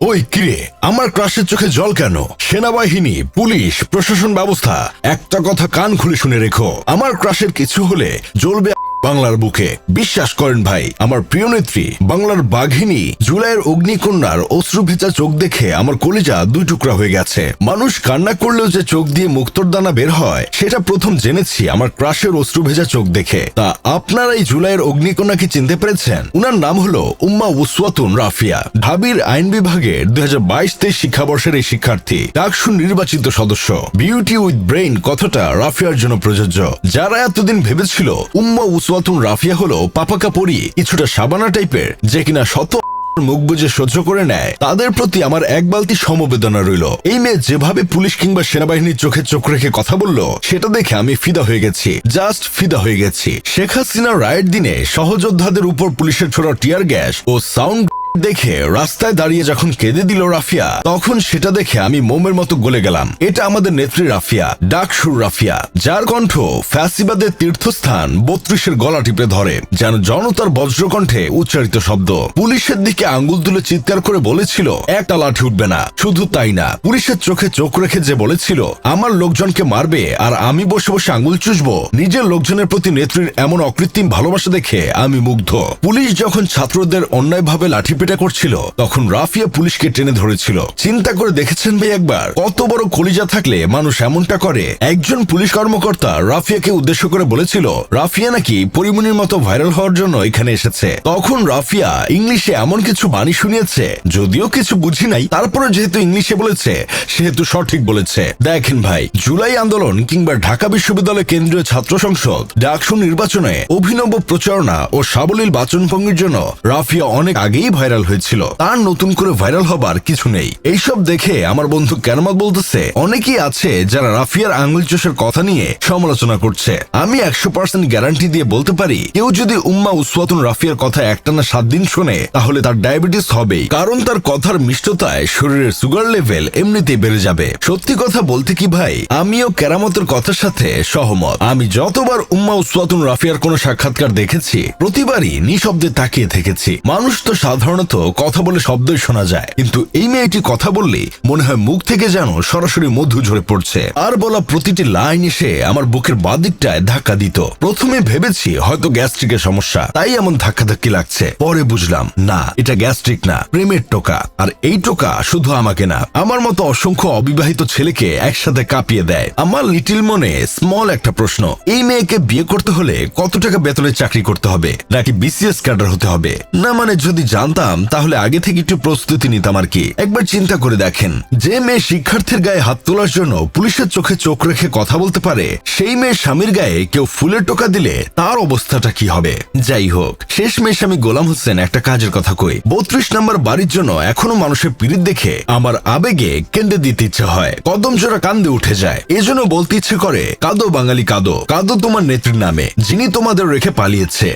ওই কিরে, আমার ক্রাশের চোখে জল কেন? সেনাবাহিনী, পুলিশ, প্রশাসন ব্যবস্থা, একটা কথা কান খুলে শুনে রেখো। আমার ক্রাশের কিছু হলে জ্বলবে বাংলার বুকে। বিশ্বাস করেন ভাই, আমার প্রিয় নেত্রী, বাংলার বাঘিনী, জুলাইয়ের অগ্নিকন্যার অশ্রু ভেজা চোখ দেখে আমার কলিজা দুই টুকরা হয়ে গেছে। মানুষ কান্না করলেও যে চোখ দিয়ে মুক্তর দানা বের হয়, সেটা প্রথম জেনেছি আমার ক্রাশের অশ্রু ভেজা চোখ দেখে। তা আপনারা এই জুলাইয়ের অগ্নিকন্যা কি চিনতে পেরেছেন? উনার নাম হলো উম্মা উসওয়াতুন রাফিয়া। ঢাবির আইন বিভাগের দুই হাজার বাইশ তেইশ শিক্ষাবর্ষের এই শিক্ষার্থী, ডাকসু নির্বাচিত সদস্য। বিউটি উইথ ব্রেইন কথাটা রাফিয়ার জন্য প্রযোজ্য। যারা এতদিন ভেবেছিল উম্মা উসওয়াতুন রাফিয়া হলো পাপাকা পরি কিছুটা সাবানা টাইপের, যে কিনা শত মুখ বুঝে সহ্য করে নেয়। তাদের প্রতি আমার এক বালতি সমবেদনা রইল। এই মেয়ে যেভাবে পুলিশ কিংবা সেনাবাহিনীর চোখে চোখ রেখে কথা বলল, সেটা দেখে আমি ফিদা হয়ে গেছি। জাস্ট ফিদা হয়ে গেছি। শেখ হাসিনা রায়ের দিনে সহযোদ্ধাদের উপর পুলিশের ছোড়া টিয়ার গ্যাস ও সাউন্ড দেখে রাস্তায় দাঁড়িয়ে যখন কেঁদে দিল রাফিয়া, তখন সেটা দেখে আমি মোমের মতো গলে গেলাম। এটা আমাদের নেত্রী রাফিয়া, ডাকসুর রাফিয়া, যার কণ্ঠ ফ্যাসিবাদের তীর্থস্থান বত্রিশের গলা টিপে ধরে, যেন জনতার বজ্রকণ্ঠে উচ্চারিত শব্দ। পুলিশের দিকে আঙ্গুল তুলে চিৎকার করে বলেছিল একটা লাঠি উঠবে না। শুধু তাই না, পুলিশের চোখে চোখ রেখে যে বলেছিল, আমার লোকজনকে মারবে আর আমি বসে বসে আঙ্গুল চুষবো। নিজের লোকজনের প্রতি নেত্রীর এমন অকৃত্রিম ভালোবাসা দেখে আমি মুগ্ধ। পুলিশ যখন ছাত্রদের অন্যায়ভাবে লাঠিপেটা করছিল, তখন রাফিয়া পুলিশকে টেনে ধরেছিল। চিন্তা করে দেখেছেন ভাই একবার? কত বড় কলিজা থাকলে মানুষ এমনটা করে? একজন পুলিশ কর্মকর্তা রাফিয়াকে উদ্দেশ্য করে বলেছিল, রাফিয়া নাকি পরিমণির মতো ভাইরাল হওয়ার জন্য এখানে এসেছে। তখন রাফিয়া ইংলিশে এমন কিছু বাণী শুনিয়েছে, যদিও কিছু বুঝি নাই, তারপরে যেহেতু ইংলিশে বলেছে, সেহেতু সঠিক বলেছে। দেখেন ভাই, জুলাই আন্দোলন কিংবা ঢাকা বিশ্ববিদ্যালয় কেন্দ্রীয় ছাত্র সংসদ, ডাকসু নির্বাচনে অভিনব প্রচারণা ও সাবলীল বাচনভঙ্গির জন্য রাফিয়া অনেক আগেই ভাইরাল হয়েছিল। তার নতুন করে ভাইরাল হবার কিছু নেই। এইসব দেখে আমার বন্ধু কেরামত বলতেছে, অনেকেই আছে যারা রাফিয়ার আঙুল চোষের কথা নিয়ে সমালোচনা করছে। আমি একশো পার্সেন্ট গ্যারান্টি দিয়ে বলতে পারি, কেউ যদি উম্মা উসওয়াতুন রাফিয়ার কথা একটানা সাত দিন শোনে, তাহলে তার ডায়াবেটিস হবেই। কারণ তার কথার মিষ্টতায় শরীরের সুগার লেভেল এমনিতেই বেড়ে যাবে। সত্যি কথা বলতে কি ভাই, আমিও কেরামতের কথার সাথে সহমত। আমি যতবার উম্মা উসওয়াতুন রাফিয়ার কোনো সাক্ষাৎকার দেখেছি, প্রতিবারই নিঃশব্দে তাকিয়ে থেকেছি। মানুষ তো সাধারণত কথা বলে শব্দই শোনা যায়। কিন্তু এই মেয়েটি কথা বললে মনে হয় মুখ থেকে যেন সরাসরি মধু ঝরে পড়ছে। আর বলা প্রতিটি লাইন এসে আমার বুকের বাদিকটায় ধাক্কা দিত। প্রথমে ভেবেছি হয়তো গ্যাস্ট্রিকের সমস্যা, তাই এমন ধাক্কাধাক্কি লাগছে। পরে বুঝলাম, না, এটা গ্যাস্ট্রিক না, প্রেমের টোকা। আর এই টোকা শুধু আমাকে না, আমার মতো অসংখ্য অবিবাহিত ছেলেকে একসাথে কাঁপিয়ে দেয়। আমার লিটিল মনে স্মল একটা প্রশ্ন, এই মেয়েকে বিয়ে করতে হলে কত টাকা বেতনের চাকরি করতে হবে? নাকি বিসিএস ক্যাডার হতে হবে? না মানে যদি জানতাম তাহলে আগে থেকে একটু প্রস্তুতি নিতাম আর কি। একবার চিন্তা করে দেখেন, যে মেয়ে শিক্ষার্থীর গায়ে হাত তোলার জন্য পুলিশের চোখে চোখ রেখে কথা বলতে পারে, সেই মেয়ের স্বামীর গায়ে কেউ ফুলের টোকা দিলে তার অবস্থাটা কি হবে? যাই হোক, শেষ মেয়ে স্বামী গোলাম হোসেন একটা কাজের কথা কই। বত্রিশ নম্বর বাড়ির জন্য এখনও মানুষের পিড়িত দেখে আমার আবেগে কেন্দ্রে দিতে ইচ্ছে হয়। কদম জোড়া কান্দে উঠে যায়। এজন্য বলতে ইচ্ছে করে, কাদো বাঙালি কাদো কাদো তোমার নেত্রীর নামে, যিনি তোমাদের রেখে পালিয়েছে।